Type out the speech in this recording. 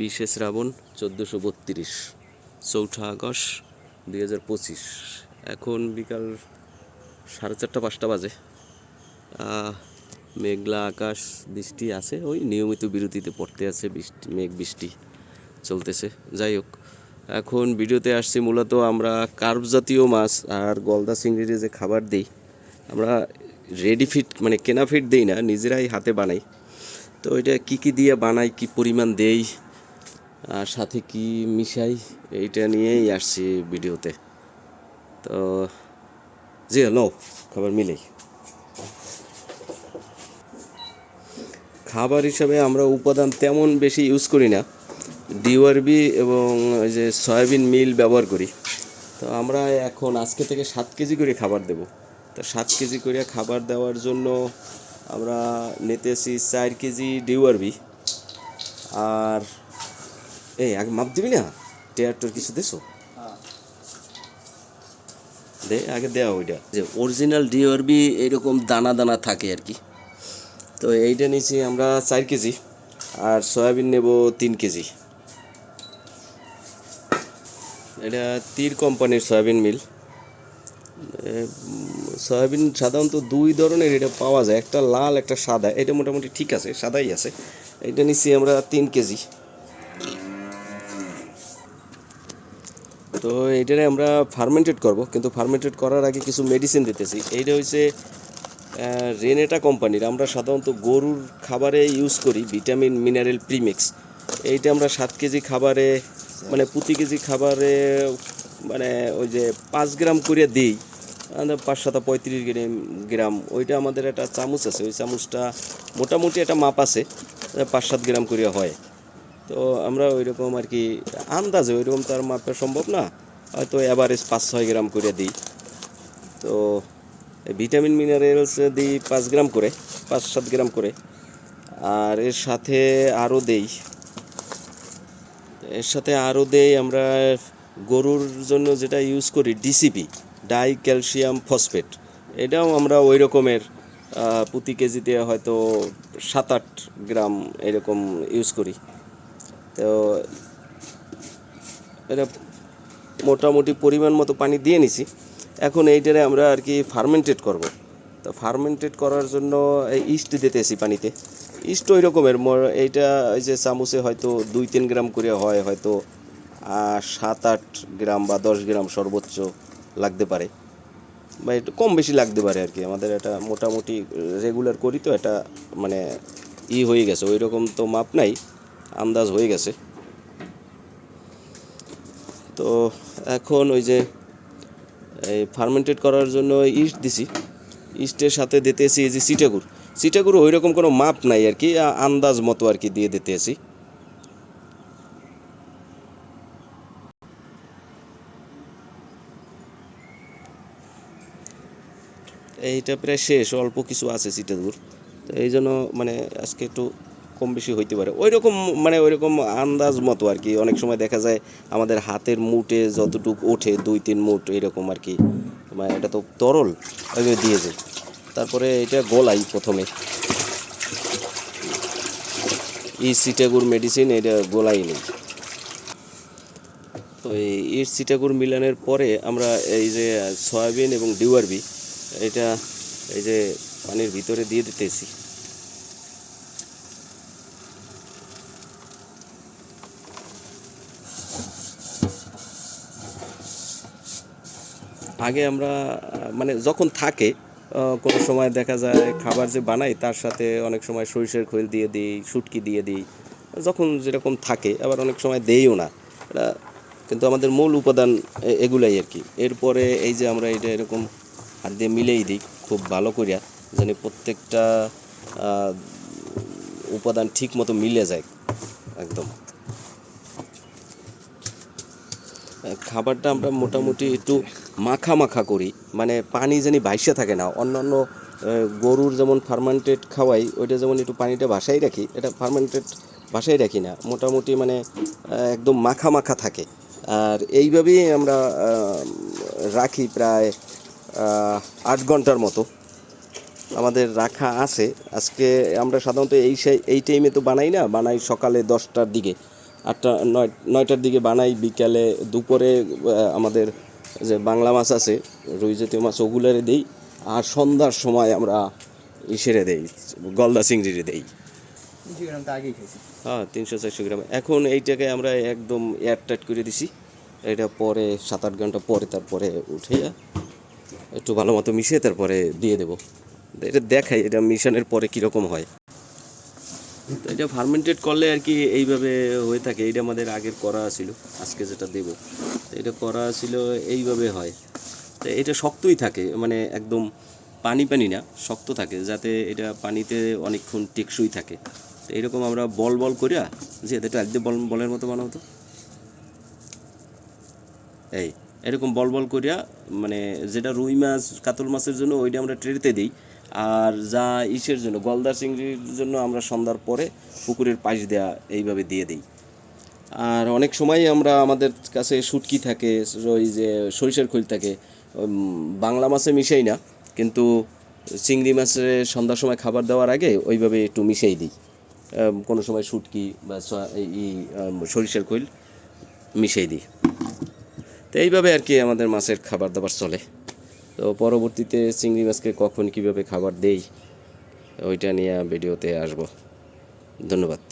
বিশে শ্রাবণ চোদ্দোশো বত্রিশ, চৌঠা আগস্ট দুই হাজার পঁচিশ। এখন বিকাল সাড়ে চারটা, পাঁচটা বাজে। মেঘলা আকাশ, বৃষ্টি আছে, ওই নিয়মিত বিরতিতে পড়তে আছে বৃষ্টি, মেঘ বৃষ্টি চলতেছে। যাই হোক, এখন ভিডিওতে আসছি মূলত আমরা কার্ভ জাতীয় মাছ আর গলদা চিংড়ির যে খাবার দিই, আমরা রেডি ফিট মানে কেনা ফিট দিই না, নিজেরাই হাতে বানাই। তো এটা কি কি দিয়ে বানাই, কি পরিমাণ দেই, আর সাথে কি মিশাই, এইটা নিয়েই আসছি ভিডিওতে। তো, জি লো খাবার মিলেই। খাবার হিসাবে আমরা উপাদান তেমন বেশি ইউজ করি না। ডিওআরবি এবং ওই যে সয়াবিন মিল ব্যবহার করি। তো আমরা এখন আজকে থেকে সাত কেজি করে খাবার দেব। তো সাত কেজি করে খাবার দেওয়ার জন্য আমরা নিতেছি চার কেজি ডিওআরবি আর, এই, আগে মাপ দিবি না? টেয়ার টোর কিছু দেছো? দে, আগে দেওয়া ওইটা। যে অরিজিনাল ডিওআরবি এরকম দানা দানা থাকে আর কি। তো এইটা নিয়েছি আমরা চার কেজি। আর সয়াবিন নেব তিন কেজি। এটা তীর কোম্পানির সয়াবিন মিল। সয়াবিন সাধারণত দুই ধরনের এটা পাওয়া যায়, একটা লাল, একটা সাদা। এটা মোটামুটি ঠিক আছে, সাদাই আছে। এটা নিচ্ছি আমরা তিন কেজি। তো এইটারে আমরা ফার্মেন্টেড করব, কিন্তু ফার্মেন্টেড করার আগে কিছু মেডিসিন দিতেছি। এইটা হচ্ছে রেনেটা কোম্পানির। আমরা সাধারণত গরুর খাবারে ইউজ করি ভিটামিন মিনারেল প্রিমিক্স এইটা আমরা সাত কেজি খাবারে মানে প্রতি কেজি খাবারে মানে ওই যে পাঁচ গ্রাম করে দিই। পাঁচ সাতা পঁয়ত্রিশ গ্রাম গ্রাম। ওইটা আমাদের একটা চামচ আছে। ওই চামচটা মোটামুটি একটা মাপ আছে পাঁচ সাত গ্রাম করে হয়। তো আমরা ওই রকম আর কি, আন্দাজে ওই রকম তো আর মাপা সম্ভব না। হয়তো অ্যাভারেজ পাঁচ ছয় গ্রাম করে দিই। তো ভিটামিন মিনারেলস দিই পাঁচ গ্রাম করে পাঁচ সাত গ্রাম করে। আর এর সাথে আরও দেই। এর সাথে আরও দেই আমরা গরুর জন্য যেটা ইউজ করি ডিসিপি ডাই ক্যালসিয়াম ফসফেট। এটাও আমরা ওই রকমের প্রতি কেজিতে হয়তো সাত আট গ্রাম এরকম ইউজ করি। তো এটা মোটামুটি পরিমাণ মতো পানি দিয়ে নিছি। এখন এইটারে আমরা আর কি ফার্মেন্টেড করব। তো ফার্মেন্টেড করার জন্য এই ইস্ট দিতেছি পানিতে। ইস্ট ওই রকমের মোর- এইটা এই যে চামচে হয়তো দুই তিন গ্রাম করে হয় হয়তো সাত আট গ্রাম বা দশ গ্রাম সর্বোচ্চ। লাগতে পারে বা একটু কম বেশি লাগতে পারে আর কি। আমাদের এটা মোটামুটি রেগুলার করি তো, এটা মানে ই হয়ে গেছে ওই রকম তো মাপ নাই, আন্দাজ হয়ে গেছে। তো এখন ওই যে, এই ফার্মেন্টেড করার জন্য ইস্ট দিছি, ইস্টের সাথে দিতেছি এই যে সিটাগুড়। সিটাগুড় ওই রকম কোনো মাপ নাই আর কি আন্দাজ মতো আর কি দিয়ে দিতেছি। এইটা প্রায় শেষ, অল্প কিছু আছে সিটাগুড় তো এই জন্য মানে আজকে একটু কম বেশি হইতে পারে। ওই রকম মানে ওই রকম আন্দাজ মতো আর কি। অনেক সময় দেখা যায় আমাদের হাতের মুটে যতটুকু ওঠে, দুই, তিন মুট এরকম আর কি। মানে এটা তো তরল ওইভাবে দিয়ে যায় তারপরে এটা গলাই প্রথমে। ই সিটাগুর মেডিসিন এটা গোলাই নেই। তো এই ইট সিটাগুর মিলানের পরে আমরা এই যে সয়াবিন এবং ডিওয়ারবি এটা এই যে পানির ভিতরে দিয়ে দিতেছি। আগে আমরা মানে যখন থাকে কোনো সময় দেখা যায় খাবার যে বানাই, তার সাথে অনেক সময় সরিষার খৈল দিয়ে দিই, শুটকি দিয়ে দিই। যখন যেরকম থাকে, আবার অনেক সময় দেইও না। এটা কিন্তু আমাদের মূল উপাদান এগুলাই আর কি। এরপরে এই যে আমরা এটা এরকম হাত দিয়ে মিলেই দিই, খুব ভালো করিয়া যেন প্রত্যেকটা উপাদান ঠিক মতো মিলে যায় একদম। খাবারটা আমরা মোটামুটি একটু মাখা মাখা করি মানে পানি জানি ভাইসা থাকে না। অন্যান্য গরুর যেমন ফার্মান্টেড খাওয়াই, ওইটা যেমন একটু পানিটা ভাসাই রাখি, এটা ফার্মান্টেড ভাসাই রাখি না, মোটামুটি মানে একদম মাখা মাখা থাকে। আর এইভাবেই আমরা রাখি প্রায় আট ঘণ্টার মতো আমাদের রাখা আছে। আজকে আমরা সাধারণত এই এই টাইমে তো বানাই না বানাই সকালে দশটার দিকে। আটটা নয় নয়টার দিকে বানাই বিকালে দুপুরে আমাদের যে বাংলা মাছ আছে রুই জাতীয় মাছ ওগুলারে দিই। আর সন্ধ্যার সময় আমরা ইসেরে দেই গলদা চিংড়িরে দেই। হ্যাঁ তিনশো চারশো গ্রাম। এখন এইটাকে আমরা একদম এয়ারটাইট করে দিছি। এটা পরে সাত আট ঘণ্টা পরে তারপরে উঠে একটু ভালো মতো মিশিয়ে তারপরে দিয়ে দেবো। এটা দেখাই, এটা মিশনের পরে কীরকম হয়। তো এটা ফার্মেন্টেড করলে আর কি এইভাবে হয়ে থাকে, এইটা আমাদের আগের করা ছিল, আজকে যেটা দেব। তো এটা করা ছিল, এইভাবে হয়। তো এটা শক্তই থাকে মানে একদম পানি পানি না, শক্ত থাকে, যাতে এটা পানিতে অনেকক্ষণ টেকসই থাকে। তো এরকম আমরা বল বল করিয়া যে এটা একদম বল, বলের মতো বানাও তো। এই। এরকম বল বল করিয়া মানে যেটা রুই মাছ কাতল মাছের জন্য ওইটা আমরা ট্রেতে দিই। আর যা ইসের জন্য গলদা চিংড়ির জন্য আমরা সন্ধ্যার পরে পুকুরের পাশ দেওয়া এইভাবে দিয়ে দিই। আর অনেক সময় আমরা আমাদের কাছে শুটকি থাকে ওই যে সরিষার খৈল থাকে বাংলা মাছে মিশাই না কিন্তু চিংড়ি মাছের সন্ধ্যার সময় খাবার দেওয়ার আগে ওইভাবে একটু মিশাই দিই। কোনো সময় শুটকি বা স- ই আম, সরিষার খৈল মিশাই দিই। তো এইভাবে আর কি আমাদের মাছের খাবার দাবার চলে। তো পরবর্তীতে চিংড়ি মাছকে কখন কীভাবে খাবার দেই, ওইটা নিয়ে ভিডিওতে আসব। ধন্যবাদ।